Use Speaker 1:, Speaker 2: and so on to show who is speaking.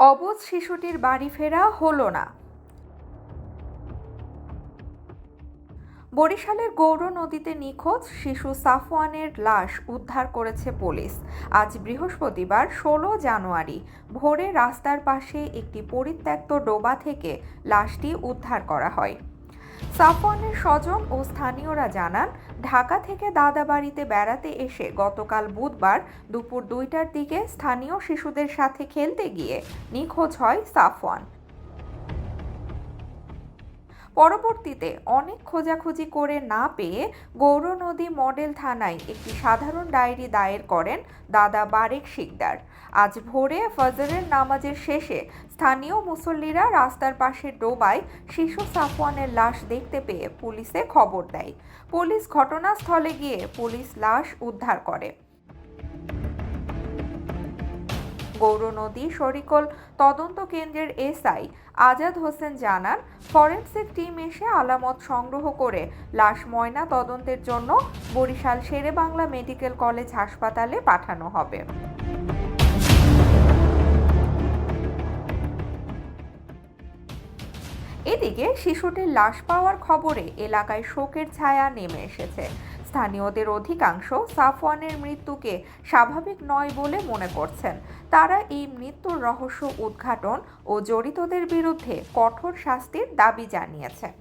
Speaker 1: অবুঝ শিশুটির বাড়ি ফেরা হলো না। বরিশালের গৌর নদীতে নিখোঁজ শিশু সাফওয়ানের লাশ উদ্ধার করেছে পুলিশ। আজ বৃহস্পতিবার ষোলো জানুয়ারি, ভোরে রাস্তার পাশে একটি পরিত্যক্ত ডোবা থেকে লাশটি উদ্ধার করা হয়। সাফওয়ানের স্বজন ও স্থানীয়রা জানান, ঢাকা থেকে দাদাবাড়িতে বেড়াতে এসে গতকাল বুধবার দুপুর দুইটার দিকে স্থানীয় শিশুদের সাথে খেলতে গিয়ে নিখোঁজ হয় সাফওয়ান। পরবর্তীতে অনেক খোঁজাখুঁজি করে না পেয়ে গৌরনদী মডেল থানায় একটি সাধারণ ডায়েরি দায়ের করেন দাদা বারেক শিকদার। আজ ভোরে ফজরের নামাজের শেষে স্থানীয় মুসল্লিরা রাস্তার পাশে ডোবায় শিশু সাফওয়ানের লাশ দেখতে পেয়ে পুলিশে খবর দেয়। পুলিশ ঘটনাস্থলে গিয়ে পুলিশ লাশ উদ্ধার করে। গৌরনদী শরিকল তদন্ত কেন্দ্রের এসআই আজাদ হোসেন জানান, ফরেন্সিক টিম এসে আলামত সংগ্রহ করে লাশ ময়না তদন্তের জন্য বরিশাল শেরেবাংলা মেডিকেল কলেজ হাসপাতালে পাঠানো হবে। এদিকে শিশুটির লাশ পাওয়ার খবরে এলাকায় শোকের ছায়া নেমে এসেছে। স্থানীয়দের অধিকাংশ সাফওয়ানের মৃত্যুকে স্বাভাবিক নয় বলে মনে করছেন। তারা এই মৃত্যুর রহস্য উদ্ঘাটন ও জড়িতদের বিরুদ্ধে কঠোর শাস্তির দাবি জানিয়েছেন।